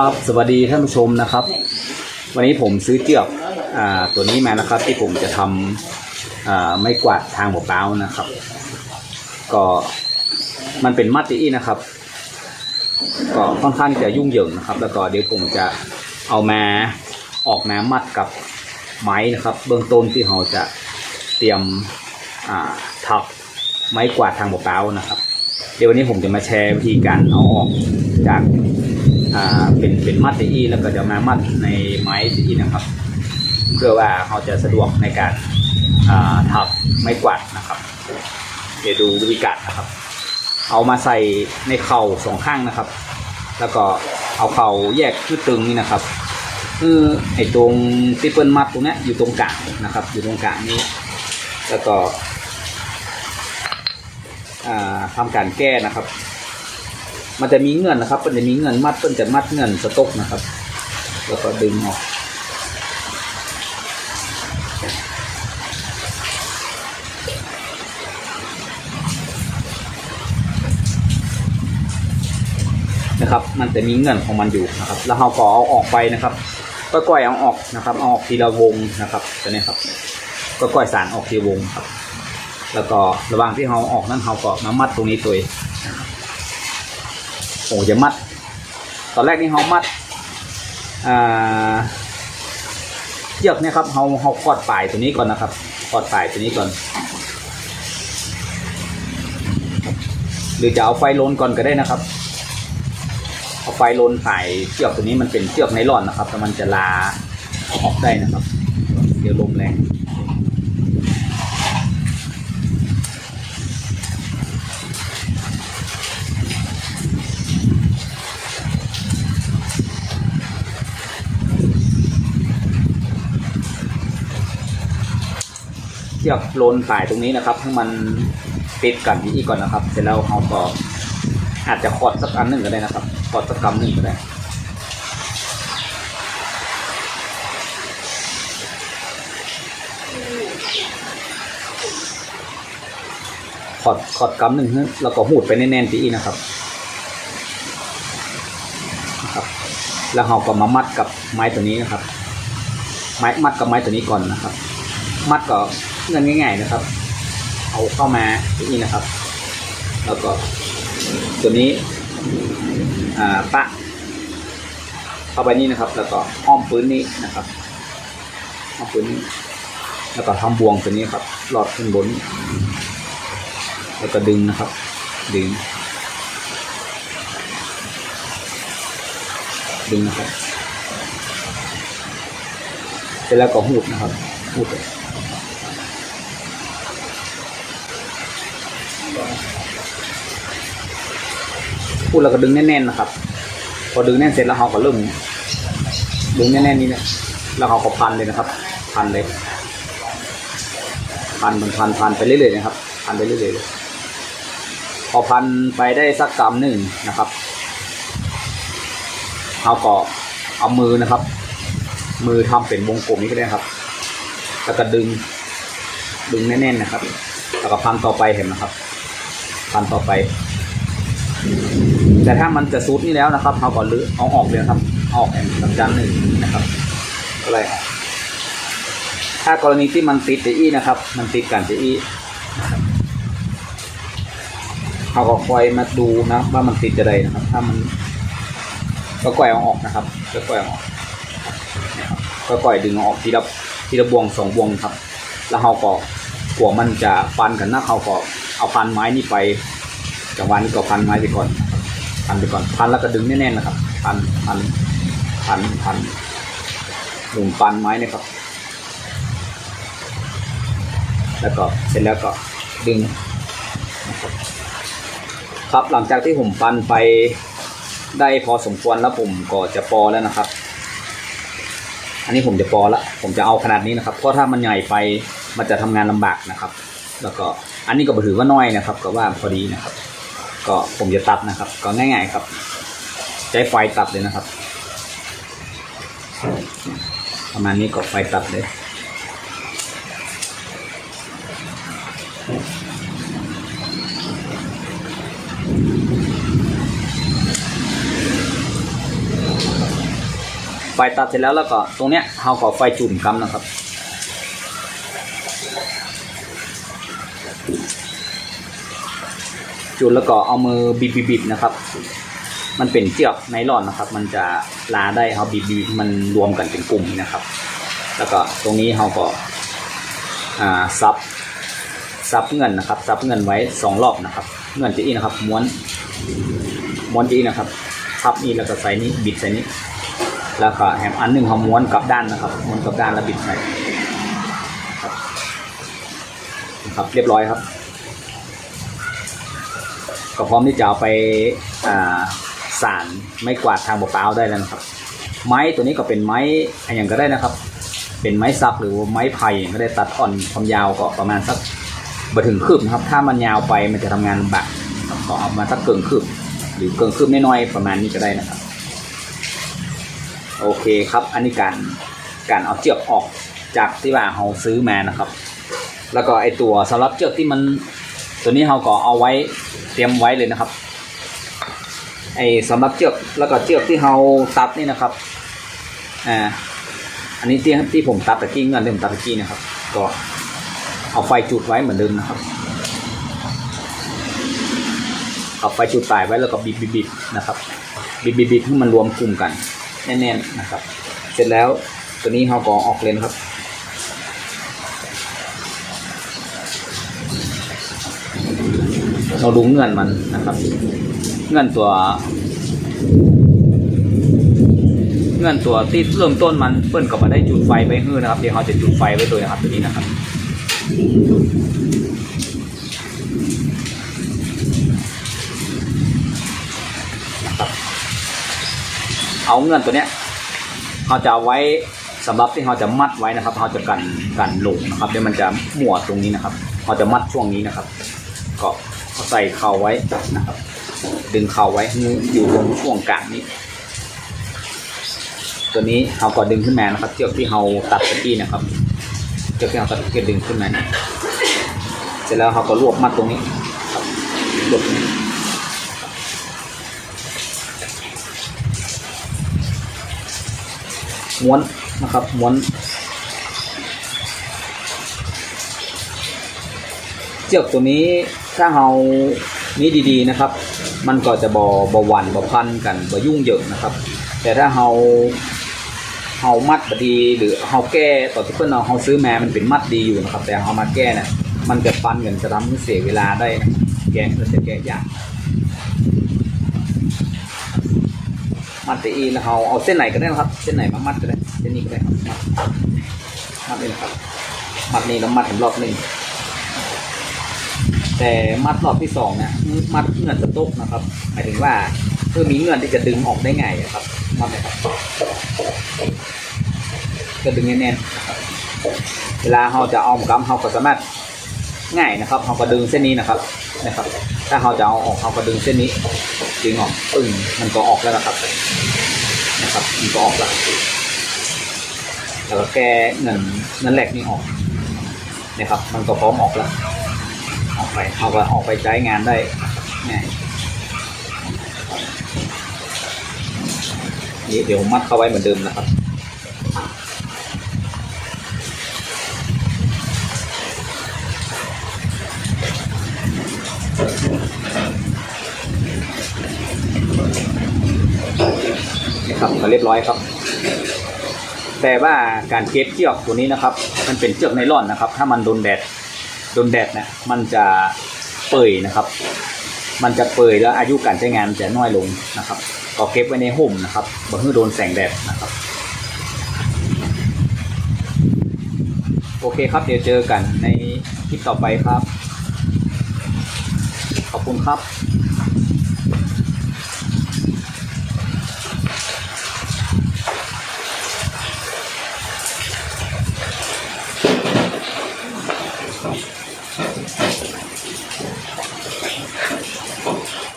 ครับสวัสดีท่านผู้ชมนะครับ วันนี้ผมซื้อเจือกอ่าตัวนี้มานะครับ ที่ผมจะทำอ่าไม้กวาดทางหัวเปล่านะครับ ก็มันเป็นมัดตีนะครับ ก็ค่อนข้างจะยุ่งเหยิงนะครับ แล้วก็เดี๋ยวผมจะเอามาออกน้ำมัดกับไม้นะครับ เบื้องต้นที่เราจะเตรียมอ่าทับไม้กวาดทางหัวเปล่านะครับ เดี๋ยววันนี้ผมจะมาแชร์วิธีการเอาออกจาก อ่าเป็นเป็นมัดตีแล้วก็จะมามัดในไม้ตีอีนะครับ เพื่อว่าเราจะสะดวกในการอ่าทับไม้กวาดนะครับ เดี๋ยวดูวิธีการนะครับ เอามาใส่ในเข่าสองข้างนะครับ แล้วก็เอาเข่าแยกคือตึงนี่นะครับคือไอ้ตรงที่เปิ้ลมัดตรงนี้อยู่ตรงกลางนะครับ อยู่ตรงกลางนี้ แล้วก็อ่าทำการแก้นะครับ มันจะมีเงื่อนนะครับมันจะมีเงื่อนมัดเพิ่นจะมัดเงื่อนสต๊อกนะครับ แล้วก็ดึงออกนะครับ มันจะมีเงื่อนของมันอยู่นะครับ แล้วเราก็เอาออกไปนะครับก็ก่อยๆเอาออกนะครับเอาออกทีละวงนะครับตัวนี้ครับ ก็ก่อยสารออกทีละวงครับ แล้วก็ระหว่างที่เราออกนั้นเราก็มามัดตรงนี้ตัวเองนะครับ โอ้จะมัด ตอนแรกนี่เขามัดอ่าเชือกเนี่ยครับเขาเขากอดปลายตัวนี้ก่อนนะครับกอดปลายตัวนี้ก่อน หรือจะเอาไฟลนก่อนก็ได้นะครับเอาไฟลนปลายเชือกตัวนี้มันเป็นเชือกไนล่อนนะครับแต่มันจะลาออกได้นะครับ เดี๋ยวลมแรง ชือกโลนสายตรงนี้นะครับให้มันติดกันอีกก่อนนะครับ เสร็จแล้วเราก็อาจจะขอดสักอันหนึ่งก็ได้นะครับขอดสักกำหนึ่งก็ได้ขอดขอดกำหนึ่งแล้วก็หูดไปแน่นๆทีอีนะครับนะครับ แล้วเราก็มามัดกับไม้ตัวนี้นะครับ ไม้มัดกับไม้ตัวนี้ก่อนนะครับ มัดก็ เงินง่ายๆนะครับ เอาเข้ามาที่นี่นะครับ แล้วก็ตัวนี้อ่าปะ เข้าไปนี่นะครับ แล้วก็อ้อมปืนนี้นะครับอ้อมปืนนี้แล้วก็ทำบวงตัวนี้ครับหลอดขึ้นบน แล้วก็ดึงนะครับ ดึง ดึงนะครับ เสร็จแล้วก็หูดนะครับหูด พูดแล้วก็ดึงแน่นๆนะครับ พอดึงแน่นเสร็จแล้วเราก็เริ่มดึงแน่นๆนี่นะแล้วเราก็พันเลยนะครับ พันเลยพันพันพันพันไปเรื่อยๆนะครับ พันไปเรื่อยๆเลยพอพันไปได้สักกำหนึ่งนะครับเราก็เอามือนะครับ มือทำเป็นวงกลมนี้ก็ได้ครับ แล้วก็ดึง ดึงแน่นๆนะครับ แล้วก็พันต่อไปเห็นนะครับ พันต่อไป แต่ถ้ามันจะซุดนี่แล้วนะครับเราก็ลื้อเอาออกเลยครับออกแอนสัญญาณหนึ่งนะครับอะไรออกถ้ากรณีที่มันติดจะอี้นะครับ มันติดกันเจอี้เราก็คอยมาดูนะว่ามันติดจะใดนะครับ ถ้ามันก็ก่อยเอาออกนะครับก็ก่อยเอาออกนะครับก็ก่อยดึงออกทีละทีละบวงสองบวงครับ แล้วเราก็กลัวมันจะฟันกันนะเขาก็เอาพันไม้นี่ไปจังหวะนี้ก็พันไม้ไปก่อน พันไปก่อนพันแล้วก็ดึงแน่นๆนะครับ พันพันพันพันหมุนปันไม้นะครับ แล้วก็เสร็จแล้วก็ดึงครับหลังจากที่ผมปันไปได้พอสมควรแล้วผมก็จะปอแล้วนะครับ อันนี้ผมจะปอละผมจะเอาขนาดนี้นะครับเพราะถ้ามันใหญ่ไปมันจะทำงานลำบากนะครับ แล้วก็อันนี้ก็ถือว่าน้อยนะครับก็ว่าพอดีนะครับ ก็ผมจะตัดนะครับ ก็ง่าย ๆ ครับ ใช้ไฟตัดเลยนะครับ ประมาณนี้ก็ไฟตัดเลยไฟตัดเสร็จแล้วแล้วก็ตรงเนี้ยเราก็ไฟจุ่มกำนะครับ จุดแล้วก็เอามือบีบบีบนะครับ มันเป็นเจือกไนลอนนะครับ มันจะลาได้เขาบีบบีบมันรวมกันเป็นกลุ่มนะครับ แล้วก็ตรงนี้เราก็ซับซับเงินนะครับซับเงินไว้สองรอบนะครับ เงินจะอีนะครับ ม้วนม้วนจะอีนะครับพับนี่แล้วก็ใส่นี้บิดใส่นี้ แล้วก็แถมอันหนึ่งเขาม้วนกลับด้านนะครับ ม้วนกลับด้านแล้วบิดใส่ครับเรียบร้อยครับ ก็พร้อมที่จะเอาไปสารไม้กวาดทางเปล่าได้แล้วนะครับ ไม้ตัวนี้ก็เป็นไม้อะไรย่างก็ได้นะครับ เป็นไม้ซักหรือไม้ไผ่ก็ได้ตัดอ่อนความยาวก็ประมาณสักบถึงคืบนะครับ ถ้ามันยาวไปมันจะทำงานลำบากก็เอามาสักเกินคืบหรือเกินคืบน้อยๆประมาณนี้ก็ได้นะครับ โอเคครับ อันนี้การการเอาเจือกออกจากที่ว่าเราซื้อมานะครับ แล้วก็ไอตัวสำหรับเจือกที่มัน ตัวนี้เราก็เอาไว้เตรียมไว้เลยนะครับ ไอสำหรับเจือกแล้วก็เจือกที่เราตัดนี่นะครับ อ่า อันนี้ที่ที่ผมตัดตะกี้เงินที่ผมตัดตะกี้นะครับ ก็เอาไฟจุดไว้เหมือนเดิมนะครับเอาไฟจุดตายไว้แล้วก็บิดบิดบิดนะครับบิดบิดบิดให้มันรวมกลุ่มกันแน่นๆนะครับ เสร็จแล้วตัวนี้เราก็ออกเลนครับ เราดูเงื่อนมันนะครับ เงื่อนตัว เงื่อนตัวที่เริ่มต้นมันเปิ้นก็มาได้จุดไฟไปฮื้อนะครับ เดี๋ยวเราจะจุดไฟไว้ตัวนะครับตัวนี้นะครับเอาเงื่อนตัวเนี้ยเราจะไว้สำหรับที่เราจะมัดไว้นะครับเราจะกันกันลงนะครับเดี๋ยวมันจะหมวดตรงนี้นะครับเราจะมัดช่วงนี้นะครับ ก็ ใส่เข่าไว้นะครับ ดึงเข่าไว้ให้อยู่ตรงช่วงกลางนี้ ตัวนี้เราก็ดึงขึ้นมานะครับ เชือกที่เราตัดตะกี้นะครับ เชือกที่เราตัดตะกี้ดึงขึ้นมาเสร็จแล้วเราก็รวบมัดตรงนี้ครับรวบม้วนนะครับม้วนเชือกตัวนี้ ถ้าเรานี่ดีๆนะครับ มันก็จะบอบหวันบอพันกันบอยุ่งเหยิงนะครับ แต่ถ้าเราเรามัดบดีหรือเราแก้ต่อที่เพื่อนเราเราซื้อแมามันเป็นมัดดีอยู่นะครับ แต่เรามาแก้เนี่ยมันจะฟันกันจะทำให้เสียเวลาได้นะแก้ก็จะแก้ยากมัดตีอีแล้วเราเอาเส้นไหนก็ได้นะครับ เส้นไหนมามัดก็ได้เส้นนี้ก็ได้ครับมัดมัดนี่นะครับมัดนี่แล้วมัดถึงรอบหนึ่ง แต่มัดรอบที่สองเนี่ยมัดเงื่อนสต๊กนะครับ หมายถึงว่าเพื่อมีเงื่อนที่จะดึงออกได้ง่ายอะครับมัดเลยครับก็ดึงแน่นๆเวลาเราจะเอากำเราก็สามารถง่ายนะครับเราก็ดึงเส้นนี้นะครับนะครับ ถ้าเราจะเอาออกเราก็ดึงเส้นนี้ดึงออกปึ้งมันก็ออกแล้วนะครับนะครับมันก็ออกแล้วแล้วก็แกเงินเงินแหลกนี่ออกนะครับ มันก็พร้อมออกแล้ว ไปเอาไปออกไปใช้งานได้ง่ายนี่เดี๋ยวมัดเข้าไว้เหมือนเดิมนะครับนี่ครับก็เรียบร้อยครับ แต่ว่าการเก็บเชือกตัวนี้นะครับ มันเป็นเชือกไนล่อนนะครับ ถ้ามันโดนแดด โดนแดดเนี่ยมันจะเปื่อยนะครับ มันจะเปื่อยแล้วอายุการใช้งานจะน้อยลงนะครับก็เก็บไว้ในห่มนะครับบ่ให้โดนแสงแดดนะครับ โอเคครับเดี๋ยวเจอกันในคลิปต่อไปครับ ขอบคุณครับ